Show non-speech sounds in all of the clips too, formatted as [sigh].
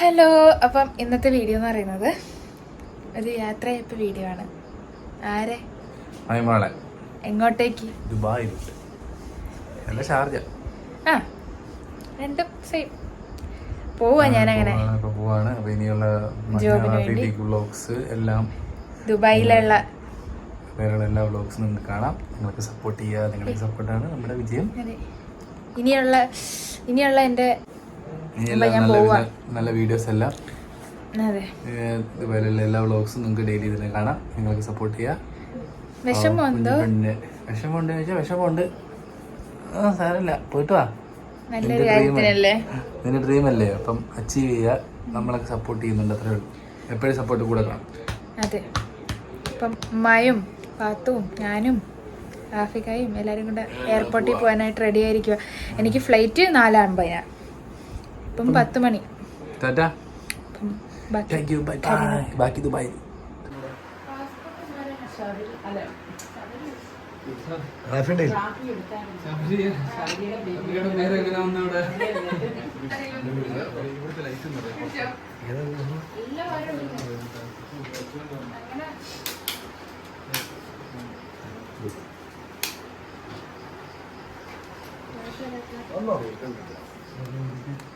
Hello അപ്പം ഇന്നത്തെ video എന്ന് പറയുന്നത് ഒരു യാത്രയപ്പ് വീഡിയോ ആണ്. ആരെ? എങ്ങോട്ടേക്ക്? അല്ല ഷാർജ ആ രണ്ടും സെയിം പോവാ ഞാൻ അങ്ങനെ പോവാണ്, പോവാണ്. അപ്പോൾ ഇനിയുള്ള ജോബിന് വ്ലോഗ്സ് എല്ലാം ദുബായിലുള്ള എല്ലാ വ്ളോഗ്സും നിങ്ങൾക്ക് കാണാം. നിങ്ങൾക്ക് സപ്പോർട്ട് ചെയ്യുക നിങ്ങളുടെ സപ്പോർട്ടാണ് നമ്മുടെ വിജയം. ഇനിയുള്ള ഇനിയുള്ള എന്റെ നല്ല വീഡിയോസ് എല്ലാം. ദുബായിലുള്ള എല്ലാ വ്ളോഗ്സും നിങ്ങൾക്ക് ഡെയിലി തന്നെ കാണാം. നിങ്ങൾക്ക് സപ്പോർട്ട് ചെയ്യാം. വിഷമം എന്തോ പിന്നെ വിഷമമുണ്ട് ചോദിച്ചാൽ വിഷമമുണ്ട്. സാരല്ല പോയിട്ട് വാ. നിന്റെ ഡ്രീം അല്ലേ? അപ്പം അച്ചീവ് ചെയ്യുക നമ്മളൊക്കെ സപ്പോർട്ട് ചെയ്യുന്നുണ്ട്. അത്രേ ഉള്ളൂ. എപ്പോഴും സപ്പോർട്ട് കൂടെ കാണാം അതെ. അപ്പം മയും പാത്തുവും ഞാനും ആഫിക്കായും എല്ലാവരും കൂടെ എയർപോർട്ടിൽ പോകാനായിട്ട് റെഡി ആയിരിക്കുക എനിക്ക് ഫ്ലൈറ്റ് നാലാകുമ്പോഴാ ഇപ്പം പത്ത് മണി. ബാക്കി. ദുബായ്. ഒന്നും ബാക്കി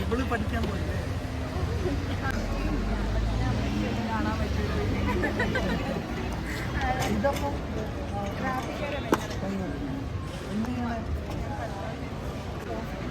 ഇവൾ പഠിക്കാൻ പോയില്ലേ ഇതപ്പം എന്ത് ചെയ്യണേ?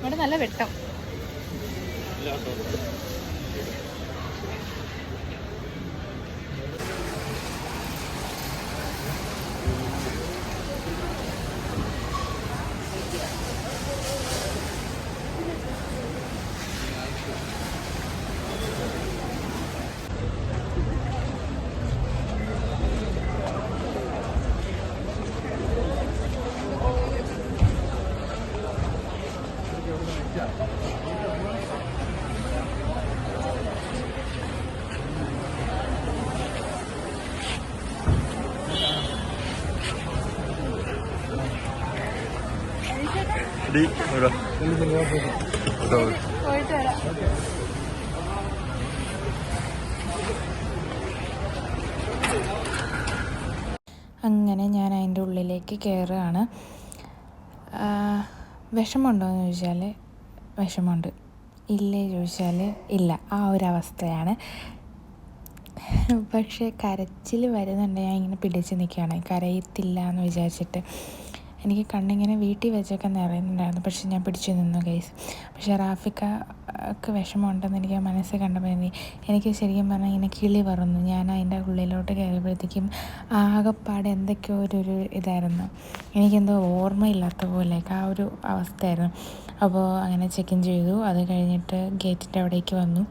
ഇവിടെ നല്ല വെട്ടം. വരാം അങ്ങനെ ഞാൻ അതിന്റെ ഉള്ളിലേക്ക് കയറുകയാണ്. വിഷമമുണ്ടോ എന്ന് ചോദിച്ചാൽ വിഷമമുണ്ട്. ഇല്ലേ ചോദിച്ചാൽ ഇല്ല. ആ ഒരു അവസ്ഥയാണ്. പക്ഷേ കരച്ചിൽ വരുന്നുണ്ട്. ഞാൻ ഇങ്ങനെ പിടിച്ച് നിൽക്കുകയാണ്. കരയത്തില്ല എന്ന് വിചാരിച്ചിട്ട്. എനിക്ക് കണ്ണിങ്ങനെ വീട്ടിൽ വെച്ചൊക്കെ നിറയുന്നുണ്ടായിരുന്നു. പക്ഷെ ഞാൻ പിടിച്ചു നിന്നു ഗൈസ് പക്ഷെ റാഫിക്കക്ക് വിഷമമുണ്ടെന്ന് എനിക്ക് മനസ്സിൽ കണ്ടപ്പോൾ എനിക്ക് ശരിക്കും പറഞ്ഞാൽ ഇങ്ങനെ കിളി പറന്നു. ഞാൻ അതിന്റെ ഉള്ളിലോട്ട് കയറിയപ്പോഴത്തേക്കും ആകെപ്പാടെ എന്തൊക്കെയോ ഒരു ഒരു ഇതായിരുന്നു. എനിക്കെന്തോ ഓർമ്മയില്ലാത്ത പോലെയൊക്കെ ആ ഒരു അവസ്ഥയായിരുന്നു. അപ്പോൾ അങ്ങനെ ചെക്ക് ഇൻ ചെയ്തു. അത് കഴിഞ്ഞിട്ട് ഗേറ്റിന്റെ അവിടേക്ക് വന്നു.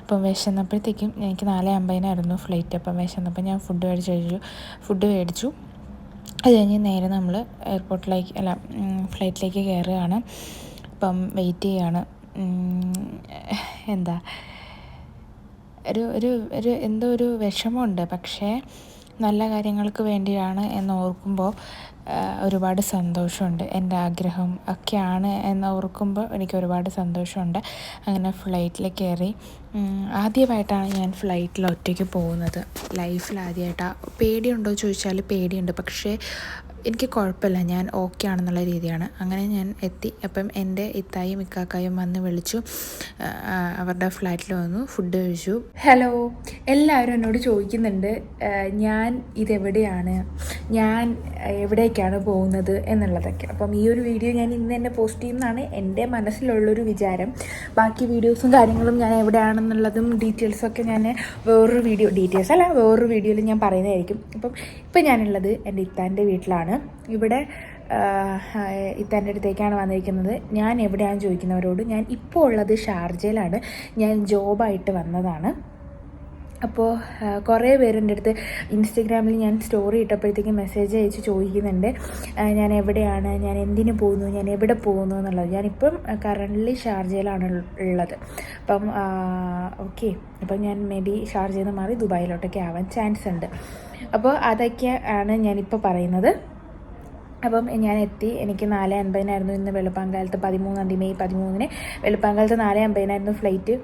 അപ്പം വിശന്നപ്പോഴത്തേക്കും എനിക്ക് നാല് അമ്പതിനായിരുന്നു ഫ്ലൈറ്റ്. അപ്പം വിശന്നപ്പോൾ ഞാൻ ഫുഡ് മേടിച്ച് കഴിച്ചു. ഫുഡ് മേടിച്ചു. അത് കഴിഞ്ഞ് നേരെ നമ്മൾ എയർപോർട്ടിലേക്ക് അല്ല ഫ്ലൈറ്റിലേക്ക് കയറുകയാണ് അപ്പം വെയിറ്റ് ചെയ്യുകയാണ് എന്താ? ഒരു ഒരു ഒരു എന്തോ ഒരു വിഷമമുണ്ട്. പക്ഷേ നല്ല കാര്യങ്ങൾക്ക് വേണ്ടിയാണ് എന്ന് ഓർക്കുമ്പോൾ ഒരുപാട് സന്തോഷമുണ്ട്. എന്റെ ആഗ്രഹം ഒക്കെയാണ് എന്ന് ഓർക്കുമ്പോൾ എനിക്ക് ഒരുപാട് സന്തോഷമുണ്ട്. അങ്ങനെ ഫ്ലൈറ്റിൽ കയറി ആദ്യമായിട്ടാണ് ഞാൻ ഫ്ലൈറ്റിൽ ഒറ്റയ്ക്ക് പോകുന്നത്. ലൈഫിൽ ആദ്യമായിട്ടാണ് പേടിയുണ്ടോ ചോദിച്ചാൽ പേടിയുണ്ട്. പക്ഷേ എനിക്ക് കുഴപ്പമില്ല. ഞാൻ ഓക്കെ ആണെന്നുള്ള രീതിയാണ്. അങ്ങനെ ഞാൻ എത്തി. അപ്പം എന്റെ ഇത്തായും ഇക്കാക്കായും വന്ന് വിളിച്ചു. അവരുടെ ഫ്ലാറ്റിൽ വന്നു. ഫുഡ് കഴിച്ചു. ഹലോ എല്ലാവരും എന്നോട് ചോദിക്കുന്നുണ്ട് ഞാൻ ഇതെവിടെയാണ്? ഞാൻ എവിടേക്കാണ് പോകുന്നത് എന്നുള്ളതൊക്കെ. അപ്പം ഈ ഒരു വീഡിയോ ഞാൻ ഇന്ന് തന്നെ പോസ്റ്റ് ചെയ്യുന്നതാണ്. എന്റെ മനസ്സിലുള്ളൊരു വിചാരം. ബാക്കി വീഡിയോസും കാര്യങ്ങളും ഞാൻ എവിടെയാണെന്നുള്ളതും ഡീറ്റെയിൽസൊക്കെ ഞാൻ വേറൊരു വീഡിയോ ഡീറ്റെയിൽസ് അല്ല വേറൊരു വീഡിയോയിൽ ഞാൻ പറയുന്നതായിരിക്കും. അപ്പം ഇപ്പം ഞാനുള്ളത് എന്റെ ഇത്താന്റെ വീട്ടിലാണ്. ഇവിടെ ഇത്താന്റെ അടുത്തേക്കാണ് വന്നിരിക്കുന്നത്. ഞാൻ എവിടെയാണ് ചോദിക്കുന്നവരോട് ഞാൻ ഇപ്പോൾ ഉള്ളത് ഷാർജയിലാണ്. ഞാൻ ജോബായിട്ട് വന്നതാണ്. അപ്പോൾ കുറേ പേരെന്റെ അടുത്ത് ഇൻസ്റ്റഗ്രാമിൽ ഞാൻ സ്റ്റോറി ഇട്ടപ്പോഴത്തേക്കും മെസ്സേജ് അയച്ച് ചോദിക്കുന്നുണ്ട്. ഞാൻ എവിടെയാണ്? ഞാൻ എന്തിനു പോകുന്നു? ഞാൻ എവിടെ പോകുന്നു എന്നുള്ളത്. ഞാനിപ്പം കറന്റ്ലി ഷാർജയിലാണ് ഉള്ളത്. അപ്പം ഓക്കെ അപ്പം ഞാൻ മേ ബി ഷാർജയിൽ നിന്ന് മാറി ദുബായിലോട്ടൊക്കെ ആവാൻ ചാൻസ് ഉണ്ട്. അപ്പോൾ അതൊക്കെ ആണ് ഞാനിപ്പോൾ പറയുന്നത്. അപ്പം ഞാൻ എത്തി എനിക്ക് നാല് അൻപതിനായിരുന്നു ഇന്ന് വെളുപ്പാങ്കാലത്ത്. പതിമൂന്നാം തീയതി മെയ് പതിമൂന്നിന് വെളുപ്പാങ്കാലത്ത് നാല് അമ്പതിനായിരുന്നു ഫ്ലൈറ്റ്.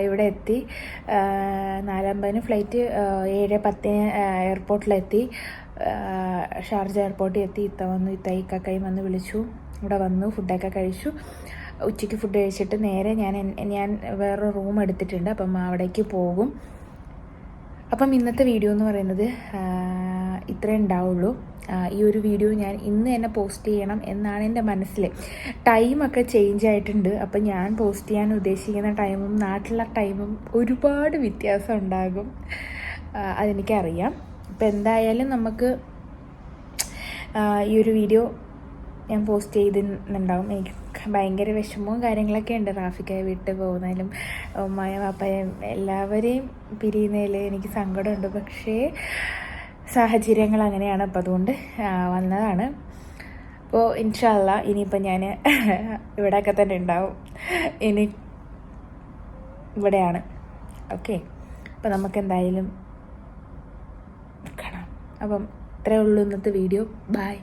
ഇവിടെ എത്തി. ആ, നാല് അമ്പതിന് ഫ്ലൈറ്റ് ഏഴ് പത്തിന് എയർപോർട്ടിലെത്തി. ഷാർജ എയർപോർട്ടിൽ എത്തി. ഇത്ത വന്നു ഇത്ത ഇക്കാക്കയും വന്ന് വിളിച്ചു. ഇവിടെ വന്നു ഫുഡൊക്കെ കഴിച്ചു. ഉച്ചയ്ക്ക് ഫുഡ് കഴിച്ചിട്ട് നേരെ ഞാൻ ഞാൻ വേറൊരു റൂം എടുത്തിട്ടുണ്ട്. അപ്പം അവിടേക്ക് പോകും. അപ്പം ഇന്നത്തെ വീഡിയോ എന്ന് പറയുന്നത് ഇത്രേ ഉണ്ടാവുള്ളൂ. ഈ ഒരു വീഡിയോ ഞാൻ ഇന്ന് തന്നെ പോസ്റ്റ് ചെയ്യണം എന്നാണ് എന്റെ മനസ്സിൽ ടൈമൊക്കെ ചേഞ്ച് ആയിട്ടുണ്ട്. അപ്പം ഞാൻ പോസ്റ്റ് ചെയ്യാൻ ഉദ്ദേശിക്കുന്ന ടൈമും നാട്ടിലുള്ള ടൈമും ഒരുപാട് വ്യത്യാസം ഉണ്ടാകും. അതെനിക്കറിയാം. അപ്പം എന്തായാലും നമുക്ക് ഈ ഒരു വീഡിയോ ഞാൻ പോസ്റ്റ് ചെയ്തിട്ടുണ്ടാവും. എനിക്ക് ഭയങ്കര വിഷമവും കാര്യങ്ങളൊക്കെ ഉണ്ട്. റാഫിക്കായി വിട്ട് പോകുന്നതിലും ഉമ്മായ പാപ്പയും എല്ലാവരെയും പിരിയുന്നതിൽ എനിക്ക് സങ്കടമുണ്ട്. പക്ഷേ സാഹചര്യങ്ങൾ അങ്ങനെയാണ് അപ്പോൾ അതുകൊണ്ട് വന്നതാണ്. അപ്പോൾ ഇൻഷല്ല ഇനിയിപ്പോൾ ഞാൻ [laughs] ഇവിടെയൊക്കെ തന്നെ ഉണ്ടാവും. ഇനി ഇവിടെയാണ്. ഓക്കെ. അപ്പോൾ നമുക്ക് എന്തായാലും കാണാം. അപ്പം ഇത്രയേ ഉള്ളൂ ഇന്നത്തെ വീഡിയോ. ബൈ.